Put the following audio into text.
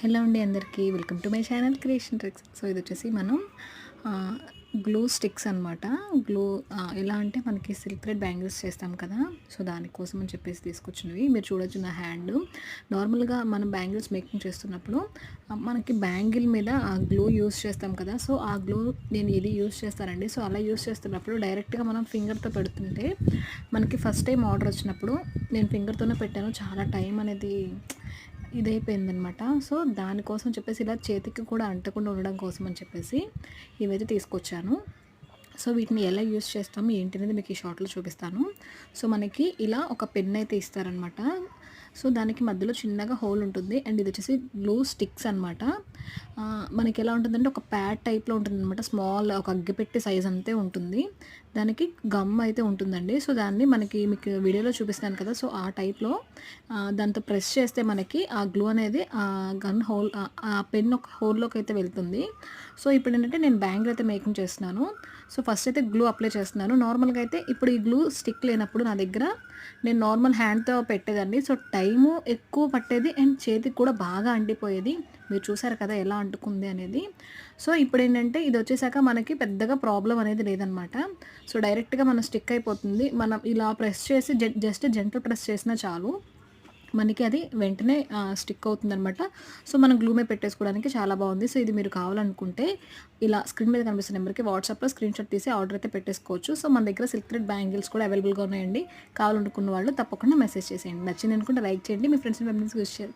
Hello అండి అందరికీ. Welcome to my channel creation tricks. So ఇది వచ్చేసి మనం గ్లూ స్టిక్స్ అనమాట గ్లూ ఎలా అంటే మనకి సిల్క్ థ్రెడ్ బ్యాంగిల్స్ చేస్తాం కదా. సో దానికోసం అని చెప్పేసి తీసుకొచ్చినవి. మీరు చూడొచ్చు నా హ్యాండ్. నార్మల్గా మనం బ్యాంగిల్స్ మేకింగ్ చేస్తున్నప్పుడు మనకి బ్యాంగిల్ మీద ఆ గ్లూ యూస్ చేస్తాం కదా. సో ఆ గ్లూ నేను ఇది యూస్ చేస్తానండి. సో అలా యూస్ చేస్తున్నప్పుడు డైరెక్ట్గా మనం ఫింగర్తో పెడుతుంటే మనకి ఫస్ట్ టైం ఆర్డర్ వచ్చినప్పుడు నేను ఫింగర్తోనే పెట్టాను. చాలా టైం అనేది ఇదైపోయిందనమాట. సో దానికోసం చెప్పేసి ఇలా చేతికి కూడా అంటకుండా ఉండడం కోసం అని చెప్పేసి ఇవైతే తీసుకొచ్చాను. సో వీటిని ఎలా యూస్ చేస్తాము ఏంటి అనేది మీకు ఈ షార్ట్లో చూపిస్తాను. సో మనకి ఇలా ఒక పెన్ అయితే ఇస్తారనమాట. సో దానికి మధ్యలో చిన్నగా హోల్ ఉంటుంది. అండ్ ఇది వచ్చేసి గ్లూ స్టిక్స్ అనమాట. మనకి ఎలా ఉంటుందంటే ఒక ప్యాడ్ టైప్లో ఉంటుంది అనమాట స్మాల్ ఒక అగ్గిపెట్టి సైజ్ అంతే ఉంటుంది. దానికి గమ్ అయితే ఉంటుందండి. సో దాన్ని మనకి మీకు వీడియోలో చూపిస్తాను కదా. సో ఆ టైప్లో దాంతో ప్రెస్ చేస్తే మనకి ఆ గ్లూ అనేది ఆ గన్ హోల్ ఆ పెన్ ఒక హోల్లోకి అయితే వెళ్తుంది. సో ఇప్పుడు ఏంటంటే నేను బ్యాంగిల్ అయితే మేకింగ్ చేస్తున్నాను. సో ఫస్ట్ అయితే గ్లూ అప్లై చేస్తున్నాను. నార్మల్గా అయితే ఇప్పుడు ఈ గ్లూ స్టిక్ లేనప్పుడు నా దగ్గర నేను నార్మల్ హ్యాండ్తో పెట్టేదండి సో టైము ఎక్కువ పట్టేది అండ్ చేతికి కూడా బాగా అంటిపోయేది మీరు చూసారు కదా ఎలా అంటుకుంది అనేది. సో ఇప్పుడు ఏంటంటే ఇది వచ్చేసాక మనకి పెద్దగా ప్రాబ్లం అనేది లేదనమాట. సో డైరెక్ట్గా మనం స్టిక్ అయిపోతుంది. మనం ఇలా ప్రెస్ చేసి జస్ట్ జెంటల్ ప్రెస్ చేసినా చాలు. మనకి అది వెంటనే స్టిక్ అవుతుంది అనమాట సో మనం గ్లూమే పెట్టేసుకోవడానికి చాలా బాగుంది. సో ఇది మీరు కావాలనుకుంటే ఇలా స్క్రీన్ మీద కనిపిస్తున్న నెంబర్కి వాట్సాప్లో స్క్రీన్ షాట్ తీసి ఆర్డర్ అయితే పెట్టేసుకోవచ్చు. సో మన దగ్గర సిల్క్ థ్రెడ్ బ్యాంగిల్స్ కూడా అవైలబుల్గా ఉన్నాయండి. కావాలనుకున్న వాళ్ళు తప్పకుండా మెసేజ్ చేసేయండి. నచ్చింది అనుకుంటే లైక్ చేయండి. మీ ఫ్రెండ్స్ మెంబర్స్ షేర్